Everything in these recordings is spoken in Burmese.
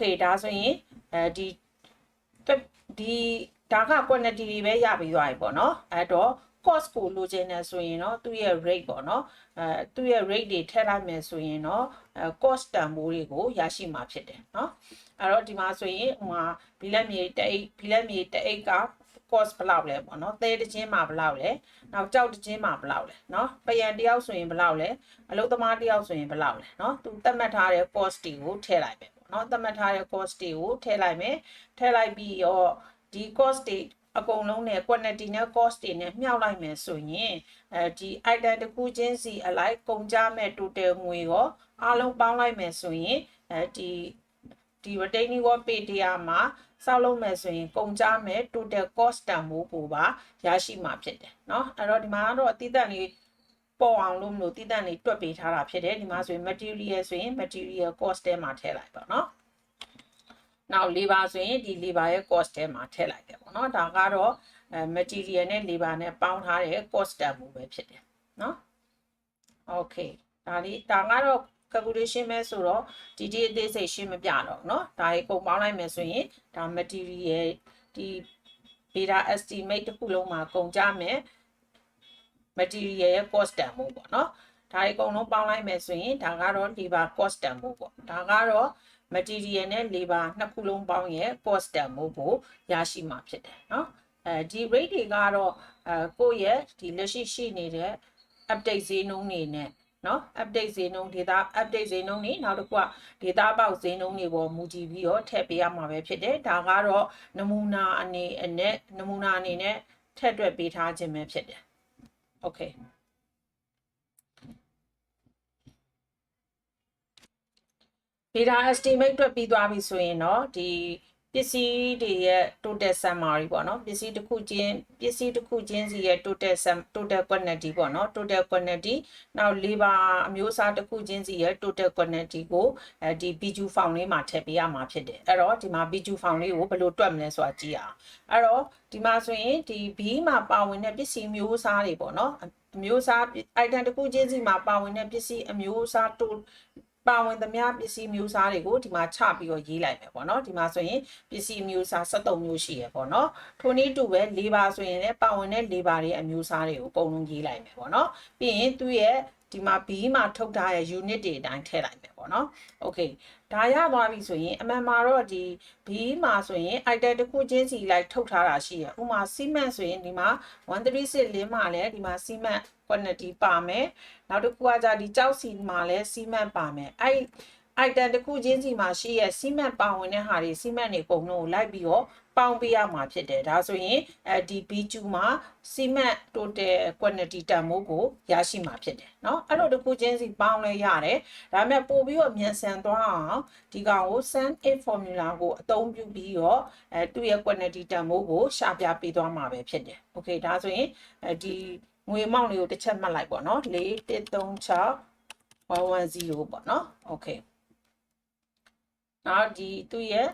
okay ဒါဆိုရင်အဲဒီဒီဒါက quantity တွေပဲရပြီးသွားပြီပေါ့နော်အဲ့တော့ cost ကိုလိုချင်တယ်ဆိုရင်တော့သူ့ရဲ့ rate ပေါ့နော်အဲသူ့ရဲ့ rate တွေထည့်လိုက်မယ်ဆိုရင်တော့အဲ cost တန်ဖိုးတွေကိုရရှိမှာဖြစ်တယ်နော်အဲ့တော့ဒီမှာဆိုရင်ဟိုမှာဘီလက်မြေတအိတ်ဘီလက်မြေတအိတ်က cost ဘယ်လောက်လဲပေါ့နော်သဲတစ်ချင်းမှာဘယ်လောက်လဲနောက်ကြောက်တစ်ချင်းမှာဘယ်လောက်လဲနော်ပယံတယောက်ဆိုရင်ဘယ်လောက်လဲအလုပ်သမားတယောက်ဆိုရင်ဘယ်လောက်လဲနော်သူသတ်မှတ်ထားတဲ့ cost တွေကိုထည့်လိုက် မယ်ပေါ့နော်သတ်မှတ်ထားတဲ့ cost တွေကိုထည့်လိုက်မယ်ထည့်လိုက်ပြီးတော့ဒီ cost တွေအကုန်လုံးနဲ့ quantity နဲ့ cost တွေနဲ့မြှောက်လိုက်မယ်ဆိုရင်အဲဒီ item တစ်ခုချင်းစီအလိုက်ကုန်ကြမဲ့ total ငွေရောအားလုံးပေါင်းလိုက်မယ်ဆိုရင်အဲဒီဒီ retaining wall pay တရားမှာစောက်လုံးမယ်ဆိုရင်ကုန်ကြမဲ့ total cost တန်ဖိုးကိုပါရရှိမှာဖြစ်တယ်เนาะအဲ့တော့ဒီမှာကတော့အတိအကျလေး ပေါ်အောင်လို့မလို့တိတန့်လေးတွက်ပေးထားတာဖြစ်တယ်ဒီမှာဆိုရင် material ဆိုရင် material cost ထဲမှာထည့်လိုက်ပါเนาะနောက် labor ဆိုရင်ဒီ labor ရဲ့ cost ထဲမှာထည့်လိုက်တယ်ပေါ့နော်ဒါကတော့အဲ material နဲ့ labor နဲ့ပေါင်းထားတဲ့ cost တန်ဖိုးပဲဖြစ်တယ်နော် okay ဒါလေးဒါကတော့ calculation ပဲဆိုတော့ဒီဒီအသေးစိတ်ရှင်းမပြတော့เนาะဒါရေပုံပေါင်းလိုက်မယ်ဆိုရင်ဒါ material ဒီ beta estimate တစ်ခုလုံးမှာကုန်ကြမယ် material ရဲ့ cost တန်ဖိုးပေါ့နော်ဒါတွေအကုန်လုံးပေါင်းလိုက်မယ်ဆိုရင်ဒါကတော့ labor cost တန်ဖိုးပေါ့ဒါကတော့ material နဲ့ labor နှစ်ခုလုံးပေါင်းရဲ့ cost တန်ဖိုးကိုရရှိမှာဖြစ်တယ်နော်အဲဒီ rate တွေကတော့အဲကိုယ့်ရဲ့ဒီလက်ရှိရှိနေတဲ့ update ဈေးနှုန်းတွေနဲ့နော် update ဈေးနှုန်း data update ဈေးနှုန်းနေနောက်တစ်ခုက data ပေါက်ဈေးနှုန်းတွေပေါ်မူတည်ပြီးတော့ထည့်ပေးရမှာပဲဖြစ်တယ်ဒါကတော့နမူနာအနေနဲ့နမူနာအနေနဲ့ထည့်တွက်ပေးထားခြင်းပဲဖြစ်တယ် okay ဒေတာ estimate တွက်ပြီးသွားပြီဆိုရင်တော့ဒီ ပစ္စည်းတွေရဲ့ total summary ပေါ့နော်ပစ္စည်းတစ်ခုချင်းပစ္စည်းတစ်ခုချင်းစီရဲ့ total sum total quantity ပေါ့နော် total quantity နောက် labor အမျိုးအစားတစ်ခုချင်းစီရဲ့ total quantity ကိုအဲဒီ BQ form လေးမှာထည့်ပေးရမှာဖြစ်တယ်အဲ့တော့ဒီမှာ BQ form လေးကိုဘယ်လိုတွက်မလဲဆိုတာကြည့်အောင်အဲ့တော့ဒီမှာဆိုရင်ဒီ B မှာပါဝင်တဲ့ပစ္စည်းမျိုးအစားတွေပေါ့နော်အမျိုးအစား item တစ်ခုချင်းစီမှာပါဝင်တဲ့ပစ္စည်းအမျိုးအစားတို ပါဝင်သမျှပစ္စည်းမျိုးစားတွေကိုဒီမှာချပြီးတော့ရေးလိုက်မယ်ပေါ့နော်ဒီမှာဆိုရင်ပစ္စည်းမျိုးစား73မျိုးရှိရပေါ့နော်ထိုနည်းတူပဲ labor ဆိုရင်လည်းပါဝင်တဲ့ labor တွေအမျိုးစားတွေကိုအကုန်လုံးရေးလိုက်မယ်ပေါ့နော်ပြီးရင်သူ့ရဲ့ဒီမှာ B မှာထုတ်ထားတဲ့ unit တွေအတိုင်းထည့်လိုက်မယ်ပေါ့နော် okay ဒါရသွားပြီဆိုရင်အမှန်မှာတော့ဒီ B မှာဆိုရင် item တစ်ခုချင်းစီလိုက်ထုတ်ထားတာရှိရဥပမာ cement ဆိုရင်ဒီမှာ136လင်းမှာလည်းဒီမှာ cement quantity ပါမယ်နောက်တစ်ခုကじゃဒီကြောက်စီမှာလည်း cement ပါမယ်အဲ့ item တစ်ခုချင်းစီမှာရှိရ cement ပါဝင်တဲ့ဟာတွေ cement တွေအကုန်လုံးကိုလိုက်ပြီးတော့ ပေါင်းပေးရမှာဖြစ်တယ်ဒါဆိုရင်အဲဒီ B2 မှာ cement total quantity တန်ဖိုးကိုရရှိမှာဖြစ်တယ်เนาะအဲ့လိုတစ်ခုချင်းစီပေါင်းလဲရတယ်ဒါပေမဲ့ပို့ပြီးတော့မြန်ဆန်သွားအောင်ဒီကောင်ကို sun a formula ကိုအသုံးပြုပြီးတော့အဲသူ့ရဲ့ quantity တန်ဖိုးကိုရှာပြပေးသွားမှာပဲဖြစ်တယ် okay ဒါဆိုရင်အဲဒီငွေမောက်လေးကိုတစ်ချက်မှတ်လိုက်ပေါ့เนาะ4 1 3 6 110ပေါ့เนาะ okay နောက်ဒီသူ့ရဲ့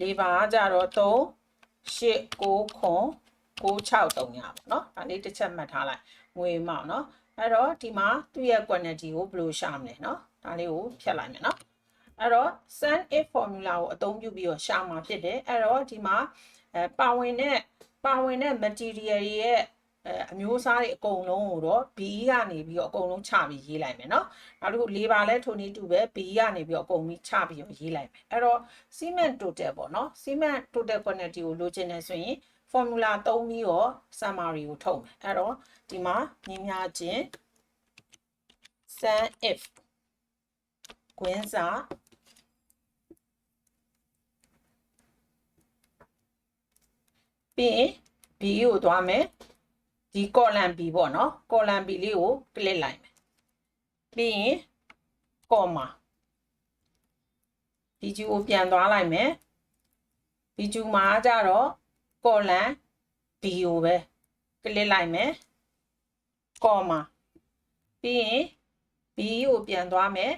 labor ကကြတော့3 8 9ခွန်96 300ပေါ့เนาะဒါလေးတစ်ချက်မှတ်ထားလိုက်ငွေမောက်เนาะအဲ့တော့ဒီမှာသူ့ရဲ့ quantity ကိုဘယ်လိုရှာမလဲเนาะဒါလေးကိုဖြတ်လိုက်မယ်เนาะအဲ့တော့ sun if formula ကိုအသုံးပြုပြီးတော့ရှာမှာဖြစ်တယ်အဲ့တော့ဒီမှာအဲပါဝင်တဲ့ပါဝင်တဲ့ material ရဲ့ အဲအမျိုးအစားတွေအကုန်လုံးကိုတော့ B ကနေပြီးတော့အကုန်လုံးချပြီးရေးလိုက်မယ်เนาะနောက်တစ်ခု labor လဲထိုနည်းတူပဲ B ကနေပြီးတော့အကုန်ပြီးချပြီးတော့ရေးလိုက်မယ်အဲ့တော့ cement total ပေါ့เนาะ cement total quantity ကိုလိုချင်တယ်ဆိုရင် formula သုံးပြီးတော့ summary ကိုထုတ်မယ်အဲ့တော့ဒီမှာညီမျှခြင်း sum if ကွင်းစာပြီးရင် B ကိုသွားမယ် ဒီ column B ပေါ့နော် column B လေးကို click လိုက်မယ်ပြီးရင် comma ဒီကျူကိုပြန်သွားလိုက်မယ်ဒီကျူမှာကြတော့ column B ကိုပဲ click လိုက်မယ် comma ပြီးရင် B ကိုပြန်သွားမယ်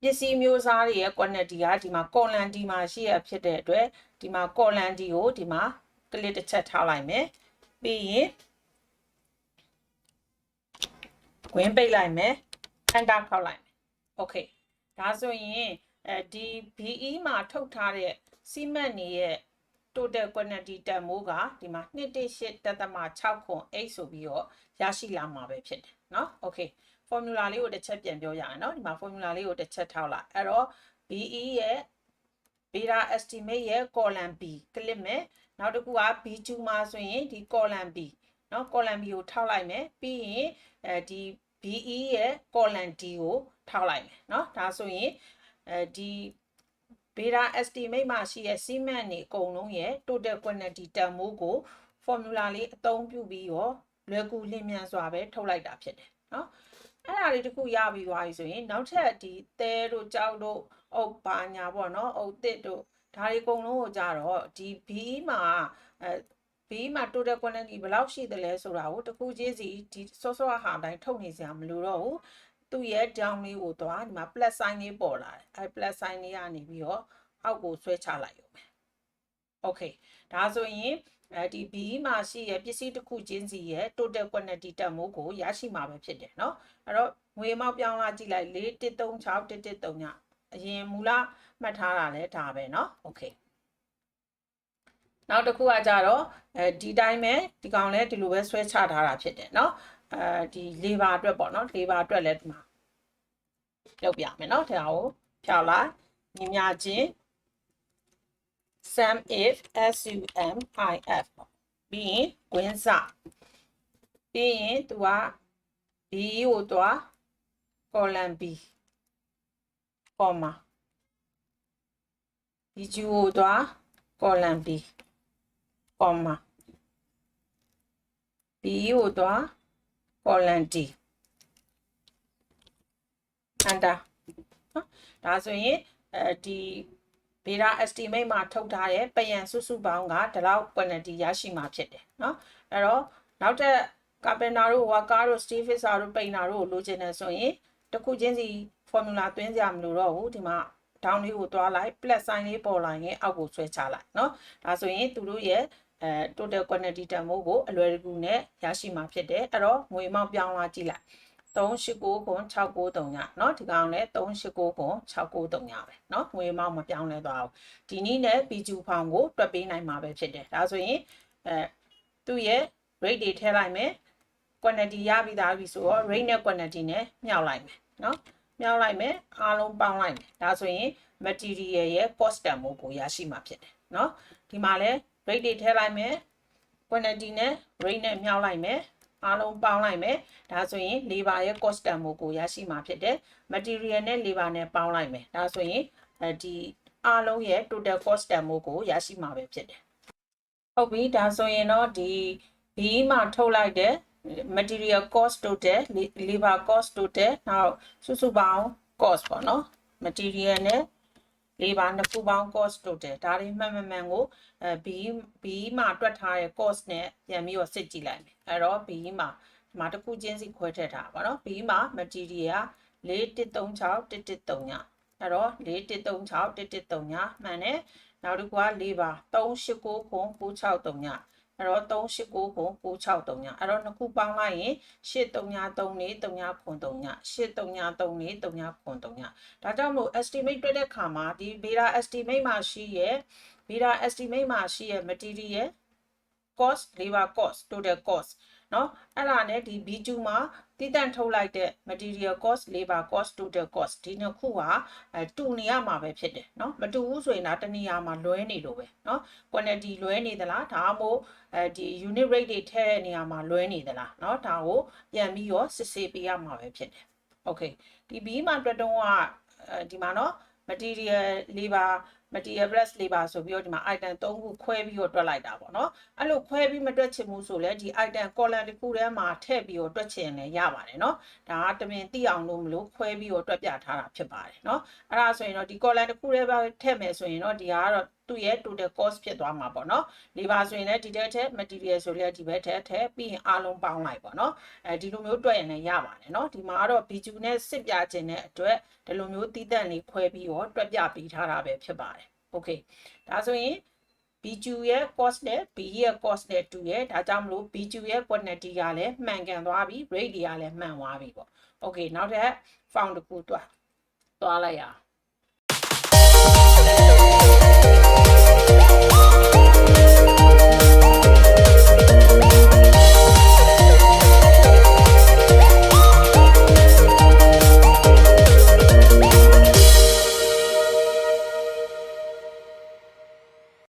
ပစ္စည်းမျိုးစားတွေရဲ့ quantity ကဒီမှာ column D မှာရှိရဖြစ်တဲ့အတွက်ဒီမှာ column D ကိုဒီမှာ click တစ်ချက်ထားလိုက်မယ်ပြီးရင် ကွင်းပိတ်လိုက်မယ် enter ခောက်လိုက်မယ် okay ဒါဆိုရင် အဲဒီ BE မှာထုတ်ထားတဲ့စီမန့်နေရဲ့ total quantity တန်မိုးကဒီမှာ218.6ခွန်8ဆိုပြီးတော့ရရှိလာမှာပဲဖြစ်တယ်เนาะ okay formula လေးကိုတစ်ချက်ပြန်ပြောရအောင်เนาะဒီမှာ formula လေးကိုတစ်ချက်ထောက်လိုက်အဲ့တော့ BE ရဲ့ beta estimate ရဲ့ column B ကလစ်မယ်နောက်တစ်ခုက B2 မှာဆိုရင်ဒီ column B နော် column B ကိုထောက်လိုက်မယ်ပြီးရင်အဲဒီ BE ရဲ့ column D ကိုထောက်လိုက်မယ်နော်ဒါဆိုရင်အဲဒီ beta estimate မှာရှိတဲ့ cement တွေအကုန်လုံးရဲ့ total quantity တန်ဖိုးကို formula လေးအသုံးပြုပြီးတော့လွယ်ကူလင်းမြန်စွာပဲထုတ်လိုက်တာဖြစ်တယ်နော်အဲ့ဒါလေးတခုရပြီးသွားပြီဆိုရင်နောက်ထပ်ဒီသဲတို့ကြောက်တို့အုတ်ပါညာပေါ့နော်အုတ်သစ်တို့ဒါတွေအကုန်လုံးကိုကြတော့ဒီ B မှာအဲ B မှာ total quantity ဘယ်လောက်ရှိသလဲဆိုတာကိုတခုချင်းစီဒီစောစောဟာအတိုင်းထုတ်နေစရာမလိုတော့ဘူးသူ့ရဲ့ down လေးကိုသွားဒီမှာ plus sign လေးပေါ်လာတယ်အဲ plus sign လေးကနေပြီးတော့အောက်ကိုဆွဲချလိုက်ရုံပဲ okay ဒါဆိုရင်အဲဒီ B မှာရှိရဲ့ပစ္စည်းတစ်ခုချင်းစီရဲ့ total quantity တန်မိုးကိုရရှိမှာပဲဖြစ်တယ်เนาะအဲ့တော့ငွေမောက်ပြောင်းလာကြည့်လိုက်4136 113ညအရင်မူလမှတ်ထားတာလဲဒါပဲเนาะ okay နောက်တစ်ခုကကြတော့အဲဒီတိုင်းပဲဒီကောင်လဲဒီလိုပဲဆွဲချထားတာဖြစ်တယ်เนาะအဲဒီ labor အတွက်ပေါ့เนาะ labor အတွက်လဲဒီမှာလုပ်ပြမယ်เนาะဒါကိုဖြောက်လိုက်ညီမြချင်း sum if sum if ပေါ့ပြီးရင်ဝင်းစပြီးရင်သူက b ကိုတွား column b comma b ကိုတွား column b comma b ကိုတွား column d enter နော်ဒါဆိုရင်အဲဒီ beta estimate မှာထုတ်ထားတဲ့ပယံစုစုပေါင်းကဒီလောက် quantity ရရှိမှာဖြစ်တယ်เนาะအဲ့တော့နောက်ထပ် carpenter တို့ worker တို့ steel fixer တို့ painter တို့ကိုလိုချင်တယ်ဆိုရင်တစ်ခုချင်းစီ formula သွင်းကြမလို့တော့ဘူးဒီမှာ down လေးကိုတွားလိုက် plus sign လေးပေါ်လာရင်အောက်ကိုဆွဲချလိုက်เนาะဒါဆိုရင်သူတို့ရဲ့ အဲ total quantity တန်ဖိုးကိုအလွယ်တကူနဲ့ရရှိမှာဖြစ်တယ်အဲ့တော့ငွေမောက်ပြောင်းလာကြည့်လိုက်389ခွန်693ညเนาะဒီကောင်လည်း389ခွန်693ညပဲเนาะငွေမောက်မပြောင်းလဲသွားဘူးဒီနည်းနဲ့ PQ ဖောင်ကိုတွက်ပေးနိုင်မှာပဲဖြစ်တယ်ဒါဆိုရင်အဲသူ့ရဲ့ rate တွေထည့်လိုက်မယ် quantity ရပြီးသားပြီဆိုတော့ rate နဲ့ quantity နဲ့မြှောက်လိုက်မယ်เนาะမြှောက်လိုက်မယ်အားလုံးပေါင်းလိုက်မယ်ဒါဆိုရင် material ရဲ့ cost တန်ဖိုးကိုရရှိမှာဖြစ်တယ်เนาะဒီမှာလဲ rate တွေထည့်လိုက်မယ် quantity နဲ့ rate နဲ့မြှောက်လိုက်မယ်အားလုံးပေါင်းလိုက်မယ်ဒါဆိုရင် labor ရဲ့ cost တန်ဖိုးကိုရရှိမှာဖြစ်တယ် material နဲ့ labor နဲ့ပေါင်းလိုက်မယ်ဒါဆိုရင်အဲဒီအားလုံးရဲ့ total cost တန်ဖိုးကိုရရှိမှာပဲဖြစ်တယ်ဟုတ်ပြီဒါဆိုရင်တော့ဒီ B မှာထုတ်လိုက်တဲ့ material cost total labor cost total နောက်စုစုပေါင်း cost ပေါ့နော် material နဲ့ labor နှစ်ခုပေါင်း cost total ဒါတွေမှန်မှန်မှန်ကိုအဲ B B မှာတွက်ထားတဲ့ cost နဲ့ပြန်ပြီးတော့စစ်ကြည့်လိုက်မယ်အဲ့တော့ B မှာဒီမှာတစ်ခုချင်းစီခွဲထည့်ထားပါတော့ B မှာ material 4136 113ညအဲ့တော့4136 113ညမှန်တယ်နောက်တစ်ခုက labor 389ခွန်963ည အဲ့တော့389ကို963ညအဲ့တော့နှစ်ခုပေါင်းလိုက်ရင်8333နေ3ခွန်3ည8333နေ3ခွန်3ညဒါကြောင့်မို့ estimate တွက်တဲ့ခါမှာဒီ beta estimate မှာရှိရဲ့ beta estimate မှာရှိရဲ့ material cost labor cost total cost เนาะအဲ့ဒါနဲ့ဒီ B2 မှာတည်တံ့ထုတ်လိုက်တဲ့ material cost labor cost total cost ဒီနှစ်ခုဟာအဲတူနေရမှာပဲဖြစ်တယ်เนาะမတူဘူးဆိုရင်ဒါတနည်းအားမှာလွဲနေလို့ပဲเนาะ quantity လွဲနေသလားဒါမှမဟုတ်အဲဒီ unit rate တွေထည့်တဲ့နေရာမှာလွဲနေသလားเนาะဒါကိုပြန်ပြီးတော့စစ်ဆေးပေးရမှာပဲဖြစ်တယ် okay ဒီ B မှာတွက်တုံးကအဲဒီမှာเนาะ material labor material plus labor ဆိုပြီးတော့ဒီမှာ item 3ခုခွဲပြီးတော့တွက်လိုက်တာပေါ့နော်အဲ့လိုခွဲပြီးမတွက်ချင်ဘူးဆိုလဲဒီ item column တစ်ခုထဲမှာထည့်ပြီးတော့တွက်ချင်လည်းရပါတယ်နော်ဒါကတမင်သိအောင်လို့မလို့ခွဲပြီးတော့တွက်ပြထားတာဖြစ်ပါတယ်နော်အဲ့ဒါဆိုရင်တော့ဒီ column တစ်ခုထဲပဲထည့်မယ်ဆိုရင်တော့ဒီကတော့ သူ့ရဲ့ total cost ဖြစ်သွားမှာပေါ့နော် labor ဆိုရင်လည်းဒီတက်ထက် material ဆိုလည်းဒီဘက်ထက်ထည့်ပြီးရင်အားလုံးပေါင်းလိုက်ပေါ့နော်အဲဒီလိုမျိုးတွက်ရင်လည်းရပါတယ်နော်ဒီမှာကတော့ BQ နဲ့စစ်ပြခြင်းတဲ့အတွက်ဒီလိုမျိုးတီးတန့်လေးခွဲပြီးတော့တွက်ပြပေးထားတာပဲဖြစ်ပါတယ် okay ဒါဆိုရင် BQ ရဲ့ cost နဲ့ B ရဲ့ cost နဲ့တူရဲ့ဒါကြောင့်မလို့ BQ ရဲ့ quantity ကလည်းမှန်ကန်သွားပြီ rate တွေကလည်းမှန်သွားပြီပေါ့ okay နောက်ထပ် found တစ်ခုတွားတွားလိုက်ရအောင်